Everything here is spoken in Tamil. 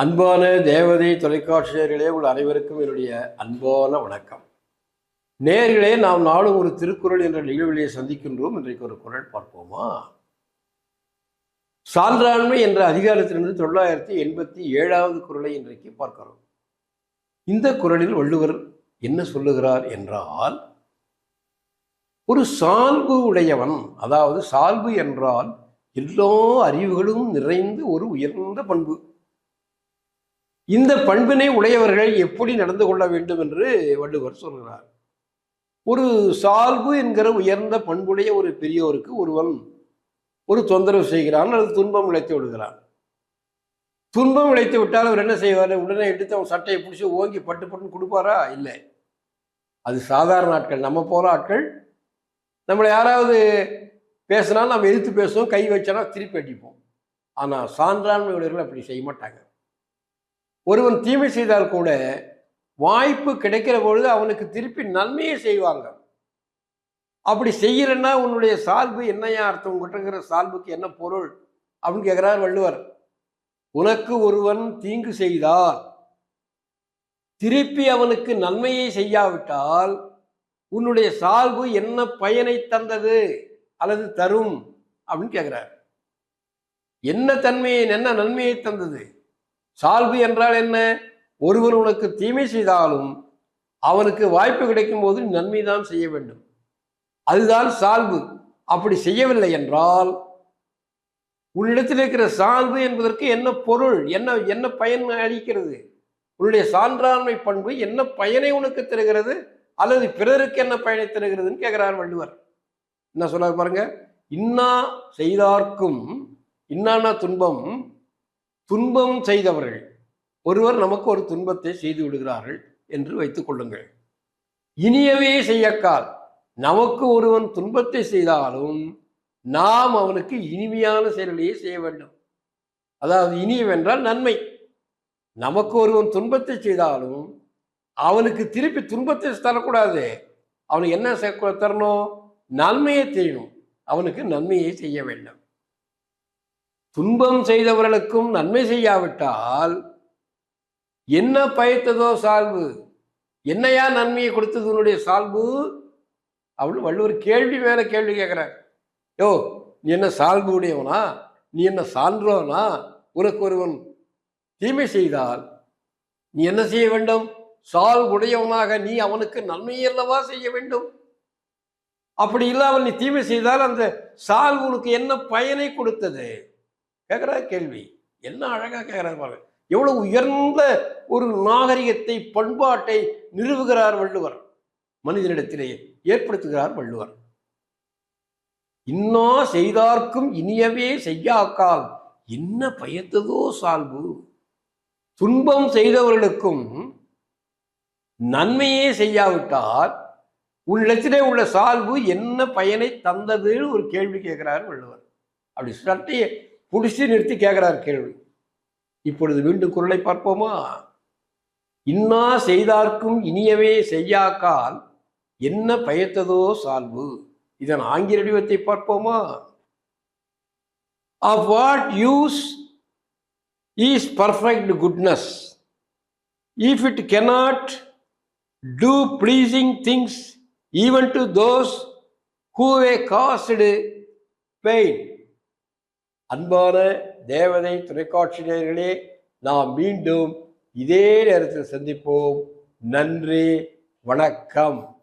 அன்பான தேவதை தொலைக்காட்சி நேர்களே உள்ள அனைவருக்கும் என்னுடைய அன்பான வணக்கம். நேர்களே நாம் நாளும் ஒரு திருக்குறள் என்ற நிகழ்விலே சந்திக்கின்றோம். இன்றைக்கு ஒரு குறள் பார்ப்போமா? சான்றாண்மை என்ற அதிகாரத்திலிருந்து தொள்ளாயிரத்தி எண்பத்தி ஏழாவது குரலை இன்றைக்கு பார்க்கிறோம். இந்த குறளில் வள்ளுவர் என்ன சொல்லுகிறார் என்றால் ஒரு சால்பு உடையவன் அதாவது சால்பு என்றால் எல்லா அறிவுகளும் நிறைந்து ஒரு உயர்ந்த பண்பு. இந்த பண்பினை உடையவர்கள் எப்படி நடந்து கொள்ள வேண்டும் என்று வள்ளுவர் சொல்கிறார். ஒரு சால்பு என்கிற உயர்ந்த பண்புடைய ஒரு பெரியோருக்கு ஒருவன் ஒரு தொந்தரவு செய்கிறான் அல்லது துன்பம் இழைத்து விடுகிறான். துன்பம் இழைத்து விட்டால் அவர் என்ன செய்வார்? உடனே எடுத்து அவன் சட்டையை பிடிச்சி ஓங்கி பட்டு பட்டுன்னு கொடுப்பாரா? இல்லை. அது சாதாரண ஆட்கள் நம்ம போல ஆட்கள். நம்மளை யாராவது பேசினாலும் நம்ம எதிர்த்து பேசுவோம் கை வச்சோன்னா திருப்பி அடிப்போம். ஆனால் சான்றாண்மை உடையவர்கள் அப்படி செய்ய மாட்டாங்க. ஒருவன் தீமை செய்தால் கூட வாய்ப்பு கிடைக்கிற பொழுது அவனுக்கு திருப்பி நன்மையை செய்வாங்க. அப்படி செய்யலன்னா உன்னுடைய சால்பு என்னையா அர்த்தம்? உங்ககிட்ட சால்புக்கு என்ன பொருள்? அப்படின்னு கேட்கிறார் வள்ளுவர். உனக்கு ஒருவன் தீங்கு செய்தால் திருப்பி அவனுக்கு நன்மையை செய்யாவிட்டால் உன்னுடைய சால்பு என்ன பயனை தந்தது அல்லது தரும்? அப்படின்னு கேட்குறார் என்ன தன்மையை என்ன நன்மையை தந்தது? சால்பு என்றால் என்ன? ஒருவர் உனக்கு தீமை செய்தாலும் அவனுக்கு வாய்ப்பு கிடைக்கும் போது நன்மை தான் செய்ய வேண்டும். அதுதான் சால்பு. அப்படி செய்யவில்லை என்றால் உன்னிடத்தில் இருக்கிற சால்பு என்பதற்கு என்ன பொருள்? என்ன என்ன பயன் அளிக்கிறது? உன்னுடைய சான்றாண்மை பண்பு என்ன பயனை உனக்கு தருகிறது? அல்லது பிறருக்கு என்ன பயனை தருகிறதுன்னு கேட்கிறார் வள்ளுவர். என்ன சொல்றாரு பாருங்க? இன்னா செய்தார்க்கும் இன்னானா துன்பம் துன்பம் செய்தவர்கள். ஒருவர் நமக்கு ஒரு துன்பத்தை செய்து விடுகிறார்கள் என்று வைத்துக் கொள்ளுங்கள். இனியவே செய்யக்கால். நமக்கு ஒருவன் துன்பத்தை செய்தாலும் நாம் அவனுக்கு இனிமையான செயலையே செய்ய வேண்டும். அதாவது இனியவென்றால் நன்மை. நமக்கு ஒருவன் துன்பத்தை செய்தாலும் அவனுக்கு திருப்பி துன்பத்தை தரக்கூடாது. அவனுக்கு என்ன தரணும்? நன்மையை தெரியணும் அவனுக்கு நன்மையை செய்ய வேண்டும். துன்பம் செய்தவர்களுக்கும் நன்மை செய்யாவிட்டால் என்ன பயத்ததோ சால்வு? என்னையா நன்மையை கொடுத்தது உன்னுடைய சால்பு? அப்படின்னு வள்ளுவர் கேள்வி மேல கேள்வி கேட்கிறார். யோ நீ என்ன சால்பு உடையவனா? நீ என்ன சான்றோனா? உனக்கு ஒருவன் தீமை செய்தால் நீ என்ன செய்ய வேண்டும்? சால் உடையவனாக நீ அவனுக்கு நன்மையை அல்லவா செய்ய வேண்டும்? அப்படி இல்லாமல் நீ தீமை செய்தால் அந்த சால் உனக்கு என்ன பயனை கொடுத்தது? கேட்குற கேள்வி. என்ன அழகாக கேட்குறாரு பாருங்க. எவ்வளவு உயர்ந்த ஒரு நாகரிகத்தை பண்பாட்டை நிறுவுகிறார் வள்ளுவர். மனிதனிடத்திலே ஏற்படுத்துகிறார் வள்ளுவர். இன்னா செய்தார்க்கும் இனியவே செய்யாக்கால். என்ன பயத்ததோ சால்பு துன்பம் செய்தவர்களுக்கும் நன்மையே செய்யாவிட்டால் உன்னிடத்திலே உள்ள சால்பு என்ன பயனை தந்ததுன்னு ஒரு கேள்வி கேட்கிறார் வள்ளுவர். அப்படி சட்டையை புடிச்சு நிறுத்தி கேட்குறார் கேள்வி. இப்பொழுது மீண்டும் குரலை பார்ப்போமா? இன்னா செய்தார்க்கும் இனியவே செய்யாக்கால் என்ன பயத்ததோ சால்வு? இதன் ஆங்கில வடிவத்தை பார்ப்போமா? Of what use is perfect goodness if it cannot do pleasing things even to those who way caused pain அன்பான தேவதை தொலைக்காட்சி நாம் மீண்டும் இதே நேரத்தில் சந்திப்போம். நன்றி வணக்கம்.